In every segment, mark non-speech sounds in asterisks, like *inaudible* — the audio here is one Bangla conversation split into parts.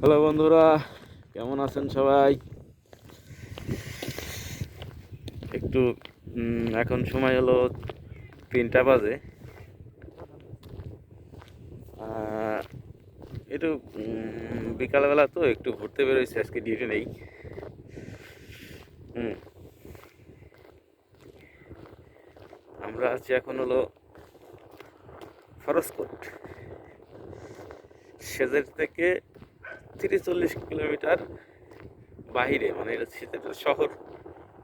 হ্যালো বন্ধুরা, কেমন আছেন সবাই? একটু এখন সময় হলো তিনটা বাজে। একটু বিকালবেলা তো একটু ঘুরতে বেরোইছি, আজকে ডিউটি নেই। আমরা আছি এখন হলো ফরসকোট। সেজের থেকে তিরিশ চল্লিশ কিলোমিটার বাহিরে মানে এটা সেজের শহর।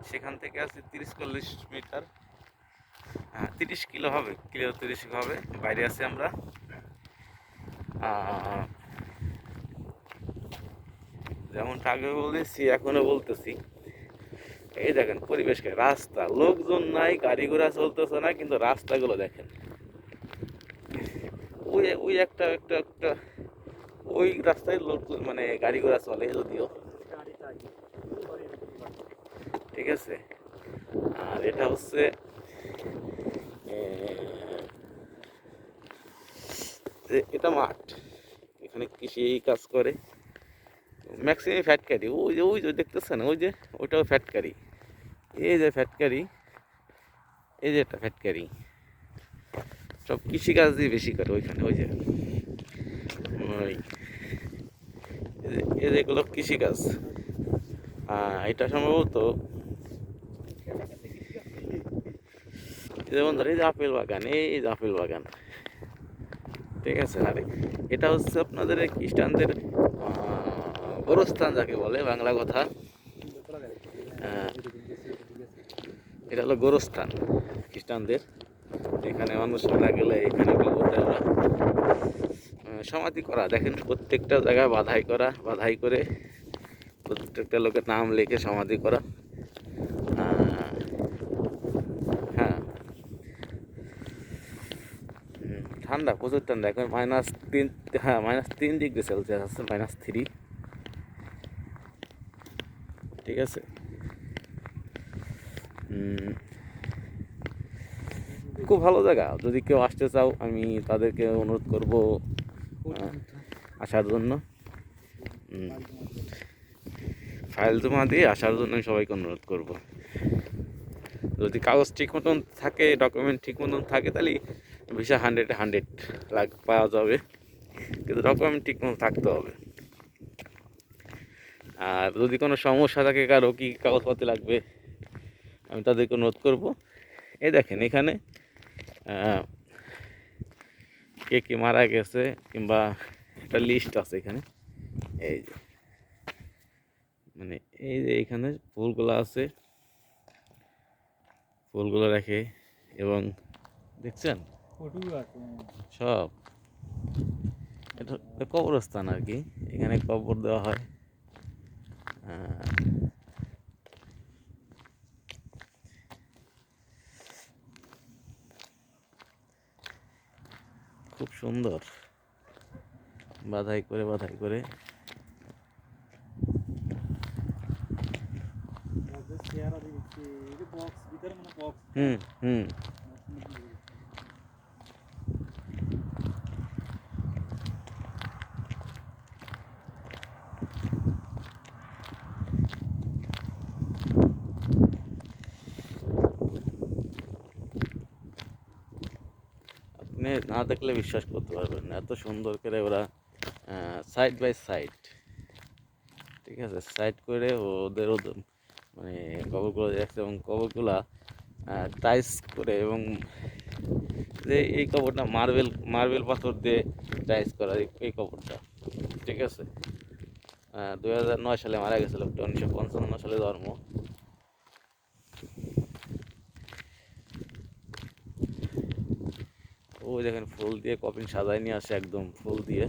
সেখান থেকে আছে তিরিশ চল্লিশ মিটার। হ্যাঁ তিরিশ কিলো হবে, কিলো তিরিশ হবে। বাইরে আছি আমরা। যেমনটা আগে বলেছি এখনও বলতেছি। এই দেখেন পরিবেশকে, রাস্তা, লোকজন নাই, গাড়ি ঘোড়া চলতেছে না, কিন্তু রাস্তাগুলো দেখেন। ওই ওই একটা একটা একটা ওই রাস্তায় লোক মানে গাড়ি ঘোড়া চলে যদিও। ঠিক আছে? আর এটা হচ্ছে এটা মাঠ। এখানে কৃষি কাজ করে। ম্যাক্সিমাম ফ্যাটকারি। ওই যে ওই যে, দেখতেছেন? ওই যে, ওইটাও ফ্যাটকারি। এই যে ফ্যাটকারি, এই যে একটা ফ্যাটকারি। সব কৃষিকাজ দিয়ে বেশি করে ওইখানে, ওই যে। ওই যে- এগুলো কৃষিকাজ। এটা সম্ভবত যেমন ধর এই যে আপেল বাগান, এই যে আপেল বাগান। ঠিক আছে, আরে এটা হচ্ছে আপনাদের খ্রিস্টানদের গোরস্থান যাকে বলে, বাংলা কথা। এটা হলো গোরস্থান খ্রিস্টানদের। এখানে মানুষ মারা গেলে এখানে সমাধি করা। দেখেন, প্রত্যেকটা জায়গায় বাধাই করা, বাধাই করে প্রত্যেকটা লোকের নাম লিখে সমাধি করা। হ্যাঁ। ঠান্ডা, প্রচুর ঠান্ডা। এখন মাইনাস তিন হ্যাঁ মাইনাস তিন ডিগ্রি সেলসিয়াস আছে মাইনাস থ্রি ঠিক আছে? খুব ভালো জায়গা। যদি কেউ আসতে চাও, আমি তাদেরকে অনুরোধ করব। আসার জন্য? ফাইল জমা দিয়ে আসার জন্য আমি সবাইকে অনুরোধ করব। যদি কাগজ ঠিক মতন থাকে ডকুমেন্ট ঠিক মতন থাকে তাহলে ভিসা হান্ড্রেড হান্ড্রেড লাগ পাওয়া যাবে। কিন্তু ডকুমেন্ট ঠিক মতন থাকতে হবে। আর যদি কোনো সমস্যা থাকে কারও কী কাগজপত্র লাগবে আমি তাদেরকে অনুরোধ করব। এই দেখেন এখানে কে কে মারা গেছে কিংবা একটা লিস্ট আছে এখানে। এই যে মানে এই যে এখানে ফুলগুলো আছে। ফুলগুলো রাখে এবং দেখছেন? সব। এটা কবরস্থান আর কি। এখানে কবর দেওয়া হয়। খুব সুন্দর। বাধাই করে বাধাই করে। হুম হুম। আপনি না দেখলে বিশ্বাস করতে পারবেন না। এত সুন্দর করে ওরা সাইড বাই সাইড ঠিক আছে? সাইড করে ওদের মানে কবরগুলো রাখছে এবং কবরগুলা টাইস করে এবং যে এই কবরটা মার্বেল মার্বেল পাথর দিয়ে টাইস করা এই- কবরটা, ঠিক আছে? দুই হাজার নয় সালে মারা গেছে লোকটা উনিশশো পঞ্চান্ন সালে জন্ম। ওই দেখেন ফুল দিয়ে কপিন সাজায় নিয়ে আসে একদম ফুল দিয়ে।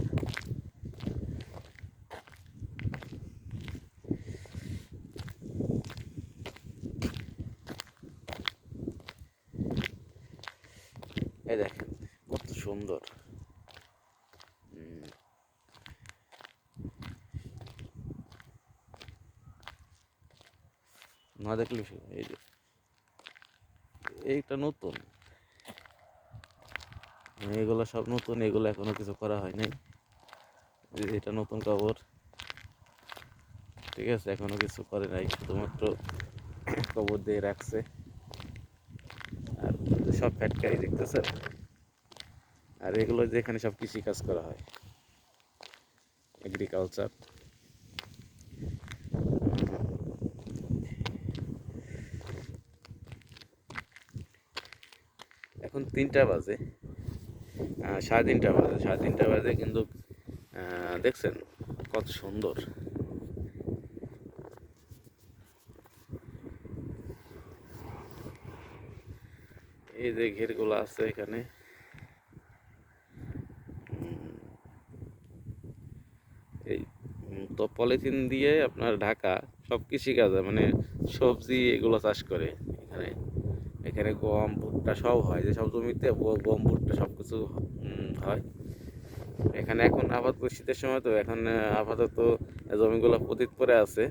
এই দেখেন, কত সুন্দর। না দেখলে এই যে। এইটা নতুন। এগুলো সব নতুন, এগুলো এখনও কিছু করা হয় নাই এটা নতুন কবর ঠিক আছে, এখনও কিছু করে নাই, শুধুমাত্র কবর দিয়ে রাখছে। আর সব ফ্যাটকারি দেখতেছে আর এগুলো যেখানে সব কৃষি কাজ করা হয়। এগ্রিকালচার এখন তিনটা বাজে। সাড়ে তিনটা বাজে, সাড়ে তিনটা বাজে কিন্তু দেখছেন কত সুন্দর। এই যে ঘেরগুলো আছে এখানে। এই তো পলিথিন দিয়ে আপনার ঢাকা সব কৃষিকাজে মানে সবজি এগুলো চাষ করে এখানে। এখানে গম, ভুট্টা সব হয় যে সব জমিতে গম, ভুট্টা সব কিছু হয়। এখানে এখন আপাতত শীতের সময় তো, এখন আপাতত জমিগুলো পতিত পরে আছে।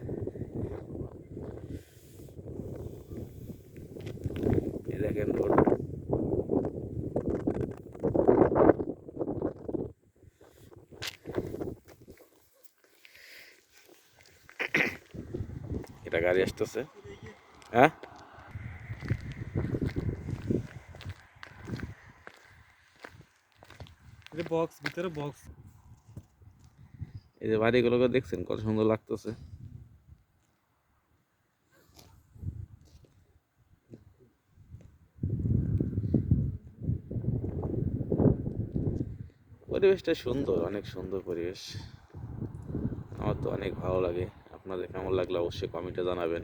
*coughs* এটা গাড়ি আসতেছে। হ্যাঁ? বক্স ভিতরে বক্স এই যে বাড়িগুলোকে দেখছেন, কত সুন্দর লাগতেছে। পরিবেশটা সুন্দর, অনেক সুন্দর পরিবেশ। আমার তো অনেক ভালো লাগে। আপনাদের কেমন লাগল অবশ্যই কমেন্টে জানাবেন।